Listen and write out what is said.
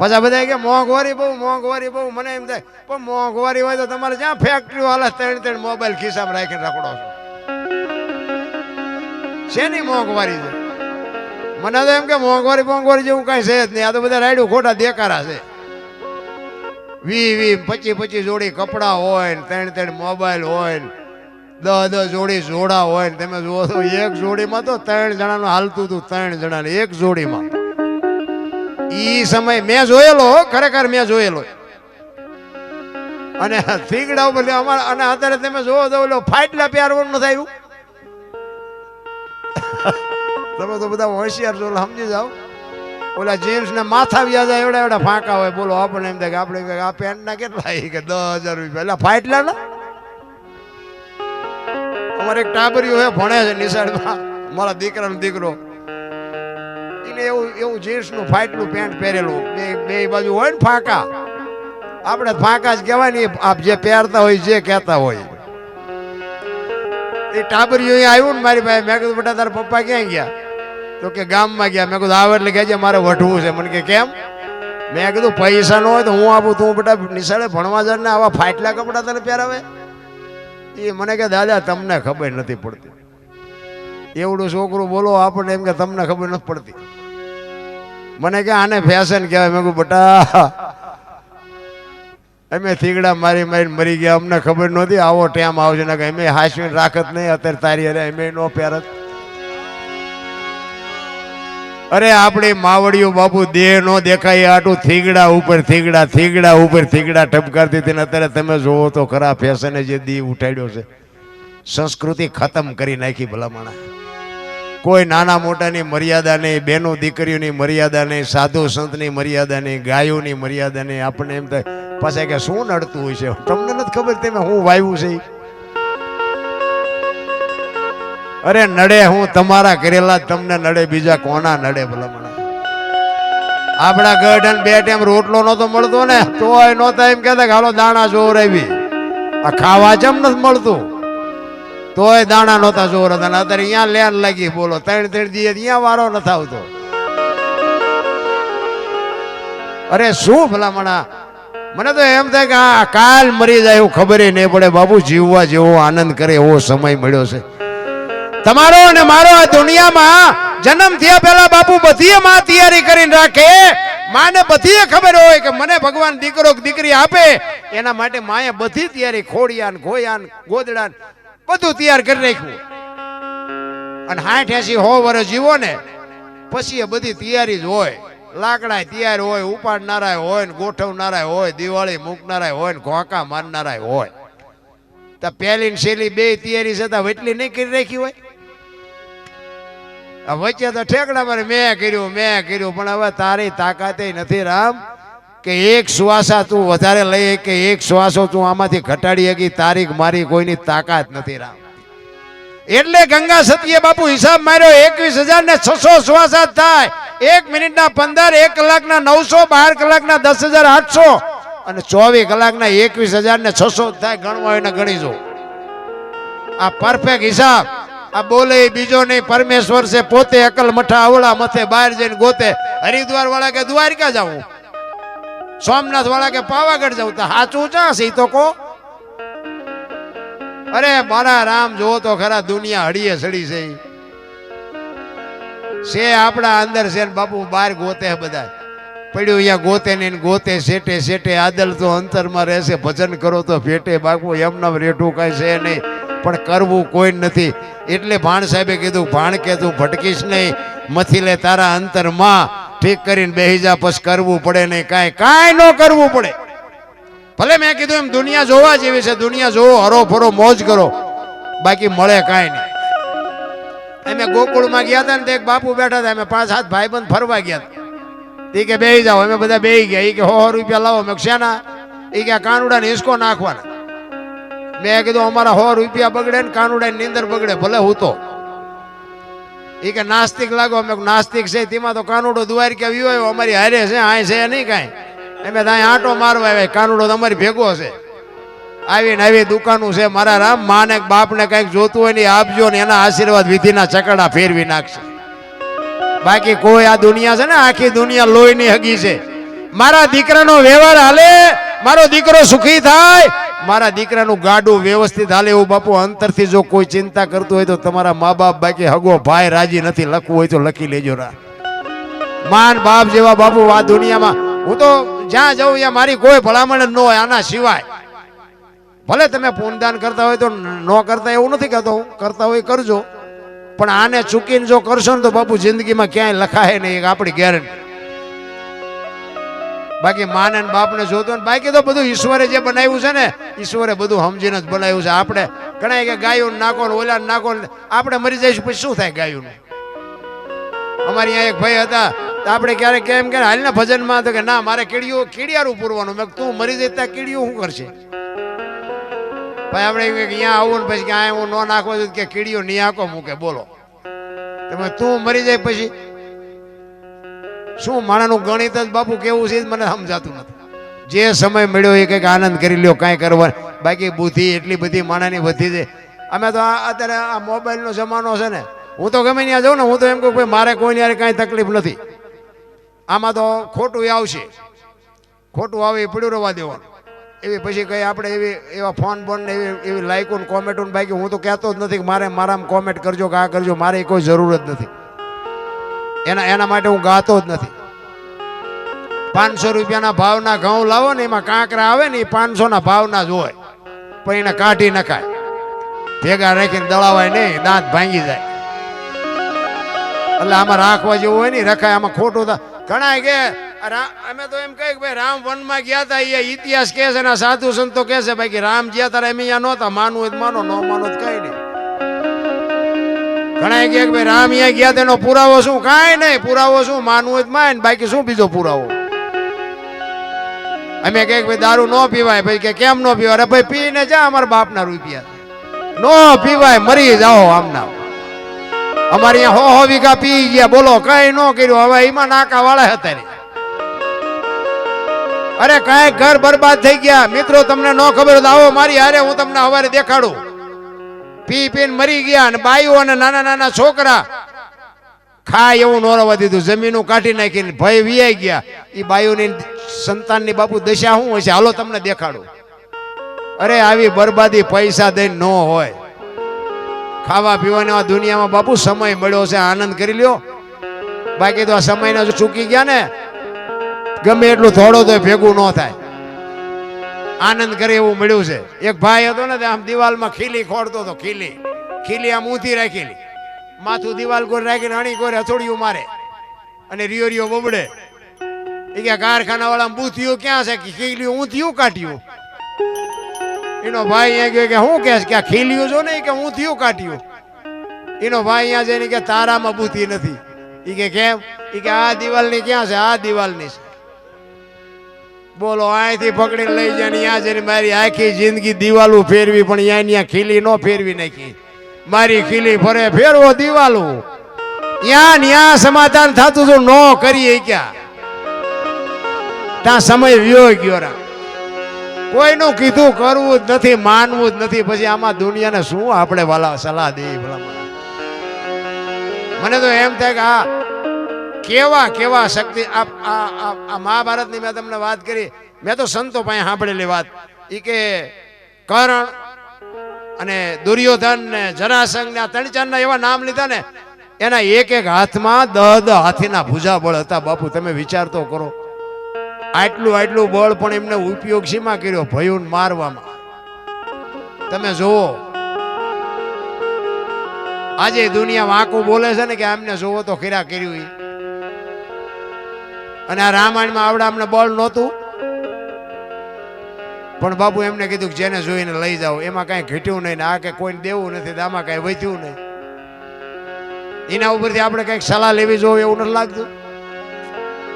પાછા બધા કે મોંઘવારી બહુ મોંઘવારી બહુ, મને એમ થાય, પણ મોંઘવારી હોય તો તમારે જ્યાં ફેક્ટરી હાલે ત્રણ ત્રણ મોબાઈલ ખિસ્સામાં રાખીને રખડો છો. શેની મોંઘવારી છે? મને તો એમ કે મોંઘવારી મોંઘવારી જેવું કાંઈ છે જ નહીં. આ તો બધા રાયડું ખોટા દેકારા છે. વી વી પચીસ પચીસ જોડી કપડાં હોય ને ત્રણ ત્રણ મોબાઈલ હોય ને દસ દસ જોડી જોડા હોય ને તમે જુઓ તો એક જોડીમાં તો ત્રણ જણાનું હાલતું હતું, ત્રણ જણાને એક જોડીમાં. ઈ સમય મેં જોયેલો ખરેખર મેં જોયેલો. અને થીગડા ઉપર અમારે અને અત્યારે તમે જોવો તો ઓલો ફાટલા પ્યારવાનું નથી આવ્યું. તમે તો બધા હોશિયાર છો સમજી જાઓ. ઓલા જીન્સ ને માથા વ્યા જાય, એવડા એવડા ફાંકા હોય. બોલો આપણે એમ થાય કે આપણે આ પેન્ટ ના કેટલા કે દસ હજાર રૂપિયા. એટલે ફાટલા ના? અમારે એક ટાબરિયું હે, ભણે છે નિશાળમાં. મારા દીકરાનો દીકરો. એને એવું એવું જીન્સનું ફાટલું પેન્ટ પહેરેલું. બે બે બાજુ હોય ને ફાંકા. આપણે ફાંકા જ કહેવાય ને આપ જે પહેરતા હોય જે કહેતા હોય. એ ટાબરિયું અહીંયા આવ્યું ને મારી પાસે. મેં કીધું, બેટા, તારા પપ્પા ક્યાં ગયા? તો કે, ગામમાં ગયા. મેં કીધું આવે એટલે કહેજે, મારે વઢવું છે. મને કે, કેમ? મેં કીધું, પૈસા ન હોય તો હું આપું, તું બેટા, નિશાળે ભણવા જાય ને આવા ફાટલા કપડાં તને પહેરાવે? એ મને કે, દાદા, તમને ખબર નથી પડતી. એવડું છોકરું બોલો, આપણને એમ કે, તમને ખબર નથી પડતી. મને કે આને ફેશન કહેવાય. મેં કહું બટા, અમે થીગડા મારી મારીને મરી ગયા. અમને ખબર નહોતી. આવો ટેમ આવજો. ને કે અમે હાસવીને રાખત નહીં. અત્યારે તારી અરે અમે નો પહેરત. અરે, આપણી માવડીઓ બાપુ, દેહ નો દેખાય. આટું થીગડા ઉપર થીગડા થીગડા ઉપર થીગડા ઠપકારતી હતી અત્યારે તમે જોવો તો ખરા ફેશને જે દી ઉઠાડ્યો છે. સંસ્કૃતિ ખતમ કરી નાખી ભલામણા કોઈ નાના મોટાની મર્યાદા નહીં બહેનો દીકરીઓની મર્યાદા નહીં, સાધુ સંતની મર્યાદા નહીં, ગાયોની મર્યાદા નહીં. આપણને એમ થાય, પાછા કે શું નડતું હોય છે? તમને નથી ખબર તમે હું વાવ્યું છે અરે નડે, હું તમારા કરેલા તમને નડે, બીજા કોના નડે ભલામણા? આપણા ગઢન બે ટાઈમ રોટલો નતો મળતો ને, તોય નહોતા એમ કહેતા કે હાલો દાણા જોર આવી આ ખાવા જેમ નથી મળતું. તોય દાણા નહોતા જોર હતા. અત્યારે અહીંયા લેન લાગી બોલો. ત્રણ ત્રણ દિવસ અહીંયા વારો નથી આવતો અરે શું ભલામણા? મને તો એમ થાય કે આ કાલ મરી જાય એવું ખબર નહીં પડે. બાબુ જીવવા જેવો આનંદ કરે એવો સમય મળ્યો છે. તમારો અને મારો આ દુનિયામાં જન્મ થયા પહેલા બાપુ બધી માં તૈયારી કરીને રાખે. માને બધી ખબર હોય કે મને ભગવાન દીકરો દીકરી આપે. એના માટે માએ બધી તૈયારી ખોડિયાન ગોયાન ગોદડાન બધું તૈયાર કરી રાખ્યું. અને હાઠ એસી હો વર્ષ જીવો ને, પછી એ બધી તૈયારી જ હોય. લાકડા તૈયાર હોય ઉપાડનારા હોય ને ગોઠવનારા હોય, દિવાળી મૂકનારા હોય ને ઘોંકા મારનારા હોય. તો પહેલી ને છેલ્લી બે તૈયારી છતાં વટલી નહીં કરી રાખી હોય? વચ્ચે તો ઠેકડા મારે મેં કર્યું મેં કર્યું, પણ હવે તારી તાકાતે નથી રામ. કે એક શ્વાસા તું વધારે લઈ કે એક શ્વાસો તું આમાંથી ઘટાડી શકી તારીખ મારી કોઈની તાકાત નથી રામ. એટલે ગંગા સતીએ બાપુ હિસાબ માર્યો, એકવીસ હજાર ને છસો શ્વાસા થાય. એક મિનિટના પંદર, એક કલાકના નવસો, બાર કલાકના દસ હજાર આઠસો અને ચોવીસ કલાકના એકવીસ હજાર ને છસો થાય. ગણવા એને ગણી જો. આ પરફેક્ટ હિસાબ. આ બોલે બીજો નહીં, પરમેશ્વર છે પોતે અકલ મઠા આવડા મથે બહાર જઈને ગોતે. હરિદ્વાર વાળા કે દ્વારકા જાવું સોમનાથ વાળા કે પાવાગઢ જવું તો સાચું ચા છે તો કો અરે, મારા રામ, જુઓ તો ખરા દુનિયા હડીએ સડી છે. સે આપણા અંદર છે બાપુ બહાર ગોતે બધા. પડ્યું અહીંયા ગોતે ને ગોતે સેટે સેટે આદલ તો અંતરમાં રહેશે, ભજન કરો તો ભેટે. બાપુ, એમના રેઠું કાંઈ છે નહીં, પણ કરવું કોઈ નથી. એટલે ભાણ સાહેબે કીધું, ભાણ કે તું ભટકીશ નહીં મથી લે તારા અંતરમાં ઠીક કરીને બેહી જા પછી કરવું પડે નહીં, કાંઈ કાંઈ ન કરવું પડે. ભલે મેં કીધું એમ, દુનિયા જોવા જેવી છે, દુનિયા જોવો હરો ફરો મોજ કરો. બાકી મળે કાંઈ નહીં. અમે ગોકુળમાં ગયા હતા ને તે એક બાપુ બેઠા હતા, અમે પાંચ, સાત ભાઈબંધ ફરવા ગયા હતા. તે કે, બેહી જાઓ. અમે બધા બેહી ગયા. એ કે, હો રૂપિયા લાવો. મેં શેના? એ કે કાનુડા ને હિસકો નાખવાના. મેં કીધું, અમારા હો, રૂપિયા બગડે ને કાનુડા ની નીંદર બગડે, ભલે હું તો. એ કે નાસ્તિક લાગો, અમે નાસ્તિક છે, તેમાં તો કાનુડો દ્વારકા કે આવ્યો અમારી હારે છે આ છે નહીં કાંઈ. અમે ત્યાં આંટો મારવા આવ્યા કાનુડો તમારી ભેગો છે. આવીને આવી દુકાનું છે, મારા રામ, માને બાપને કંઈક જોતું હોય ને આપજો ને એના આશીર્વાદ વિધિના ચકડા ફેરવી નાખશે. બાકી કોઈ આ દુનિયા છે ને, આખી દુનિયા લોહીની હગી છે. મારા દીકરાનો વ્યવહાર હાલે, મારો દીકરો સુખી થાય. મારા દીકરાનું ગાડું વ્યવસ્થિત હાલે એવું બાપુ, અંતરથી જો કોઈ ચિંતા કરતું હોય તો તમારા મા બાપ બાકી હગો ભાઈ રાજી નથી, લખવું હોય તો લખી લેજો રા. માન બાપ જેવા બાપુ, આ દુનિયામાં હું તો જ્યાં જાઉં ત્યાં મારી કોઈ ભલામણ ન હોય આના સિવાય. ભલે તમે પૂનદાન કરતા હોય તો ન કરતા એવું નથી કહેતો, હું કરતા હોય કરજો. પણ આને ચૂકીને જો કરશો ને તો બાપુ જિંદગીમાં ક્યાંય લખાય નહીં આપણી ગેરંટી બાકી માને ને બાપને જોતો ને બાકી તો બધું ઈશ્વરે જે બનાવ્યું છે ને, ઈશ્વરે બધું સમજીને જ બનાવ્યું છે. આપણે ઘણા કે ગાયું નાખો ને ઓલા નાખો ને આપણે મરી જઈશું, પછી શું થાય ગાયું અમારી અહીંયા એક ભાઈ હતા આપણે ક્યારેક કેમ કે ને ભજનમાં તો કે ના, મારે કીડિયું કીડિયારું પૂરવાનું. મેં તું મરી જઈ ત્યાં કીડીઓ શું કરશે? ભાઈ આપણે અહીંયા આવું ને પછી કે આ હું ન નાખો કે કીડીઓ નહીં આંકો મૂકે. બોલો. તમે તું મરી જાય પછી શું માણાનું ગણિત જ બાપુ કેવું છે મને સમજાતું નથી. જે સમય મળ્યો એ કંઈક આનંદ કરી લ્યો, કાંઈ કરવા બાકી બુદ્ધિ એટલી બધી માણાની વધી છે. અમે તો અત્યારે આ મોબાઈલનો જમાનો છે ને, હું તો ગમે ત્યાં જાઉં ને, હું તો એમ કહું ભાઈ મારે કોઈની યારે કાંઈ તકલીફ નથી. આમાં તો ખોટું આવશે. ખોટું આવે એ પડ્યું રહેવા દેવાનું. એવી પછી કંઈ આપણે એવી, એવા ફોન બોન ને એવી એવી લાઈકો ને કોમેન્ટો ને બાકી હું તો કહેતો જ નથી કે મારે, મારામાં કોમેન્ટ કરજો કે આ કરજો, મારે કોઈ જરૂર જ નથી. એના એના માટે હું ગાતો જ નથી. પાંચસો રૂપિયાના ભાવના ઘઉં લાવો ને એમાં કાંકરા આવે ને એ પાંચસોના ભાવના જ હોય. પણ એને કાઢી નખાય. ભેગા રાખીને દળાવાય નહીં, દાંત ભાંગી જાય. એટલે આમાં રાખવા જેવું હોય ને રખાય, આમાં ખોટું થાય. ઘણા કે અમે તો એમ કહીએ કે ભાઈ રામ વનમાં ગયા હતા એ ઇતિહાસ કહે છે ને સાધુ સંતો કહે છે ભાઈ કે રામ ગયા તારા એમ અહીંયા નહોતા, માનવું જ માનો, ન માનો તો કઈ નહીં. ઘણા કે રામ અહીંયા ગયા તેનો પુરાવો શું? કાંઈ નહીં, પુરાવો શું? માનવું જ માન બાકી શું બીજો પુરાવો? અમે કહે ભાઈ દારૂ ન પીવાય ભાઈ કે કેમ ન પીવાય? અરે ભાઈ પીને જા, અમારા બાપના રૂપિયા. નો પીવાય, મરી જાઓ આમના. અમારે અહીંયા હો હો વીઘા પી ગયા, બોલો, કઈ ન કર્યું. હવે એમાં નાકા વાળા હતા ને અરે કાંઈ ઘર બરબાદ થઈ ગયા. મિત્રો, તમને ન ખબર આવો, મારી હારે હું તમને હવારે દેખાડું. પી પીને મરી ગયા અને બાઈઓ અને નાના નાના છોકરા ખાય એવું નોરવા દીધું. જમીનું કાઢી નાખીને ભય વિયાઈ ગયા. એ બાઈઓની સંતાનની બાપુ દશા શું હશે? હાલો તમને દેખાડું. અરે, આવી બરબાદી પૈસા દઈને ન હોય. ખાવા પીવાની આ દુનિયામાં બાપુ સમય મળ્યો છે, આનંદ કરી લ્યો. બાકી તો આ સમયને ચૂકી ગયા ને. ગમે એટલું થોડો તો ભેગું ન થાય. આનંદ કરે એવું મળ્યું છે. એક ભાઈ હતો ને આમ દિવાલમાં ખીલી ખોડતો હતો, ખીલી. ખીલી આમ ઊંધી રાખેલી. માથું દિવાલ કોર રાખીને અણી ગોરે હથોડિયું મારે. અને રિયો રિયો બબડે એ કે કારખાના વાળા બૂથિયું ક્યાં છે? કે ખીલીયું ઊંધિયું કાઢ્યું. એનો ભાઈ અહીંયા ગયો કે, શું કે કે ખીલ્યું જો ને કે હું થયું કાઢ્યું. એનો ભાઈ અહીંયા જઈને કે, તારામાં બુદ્ધિ નથી. એ કે, કેમ? એ કે, આ દિવાલની ક્યાં છે? આ દિવાલની છે. બોલો, અહીંથી પકડીને લઈ જાય ત્યાં જઈને મારી આખી જિંદગી દિવાલું ફેરવી, પણ ત્યાં ત્યાં ખીલી નો ફેરવી નાખી. મારી ખીલી ફરે, ફેરવો દિવાલું. ત્યાં ત્યાં સમાધાન થતું હતું, ન કરીએ ક્યાં? ત્યાં સમય વ્યો ગયો રા. કોઈનું કીધું કરવું જ નથી, માનવું જ નથી, પછી આમાં દુનિયાને શું આપણે વાલા સલાહ દઈએ મને તો એમ થાય કે આ કેવા કેવા શક્તિ? આ મહાભારતની મેં તમને વાત કરી. મેં તો સંતો પાસે સાંભળેલી વાત. એ કે કર્ણ અને દુર્યોધન ને જરાસંઘ ને આ ત્રણ ચારના એવા નામ લીધા ને, એના એક એક હાથમાં દહ દહ હાથીના ભૂજા બળ હતા. બાપુ, તમે વિચાર તો કરો. આટલું આટલું બળ પણ એમને ઉપયોગ શીમાં કર્યો? ભયુન મારવામાં. તમે જુઓ. આજે દુનિયા વાંકું બોલે છે ને કે આમને જોવો તો ખીરા કર્યું. અને આ રામાયણમાં આવડામને બળ નહોતું. પણ બાપુ એમને કીધું કે જેને જોઈને લઈ જાઓ. એમાં કાંઈ ઘટ્યું નહીં ને આ કે કોઈને દેવું નથી આમાં કાંઈ વધ્યું નહીં. એના ઉપરથી આપણે કંઈક સલાહ લેવી જોઈએ એવું નથી લાગતું.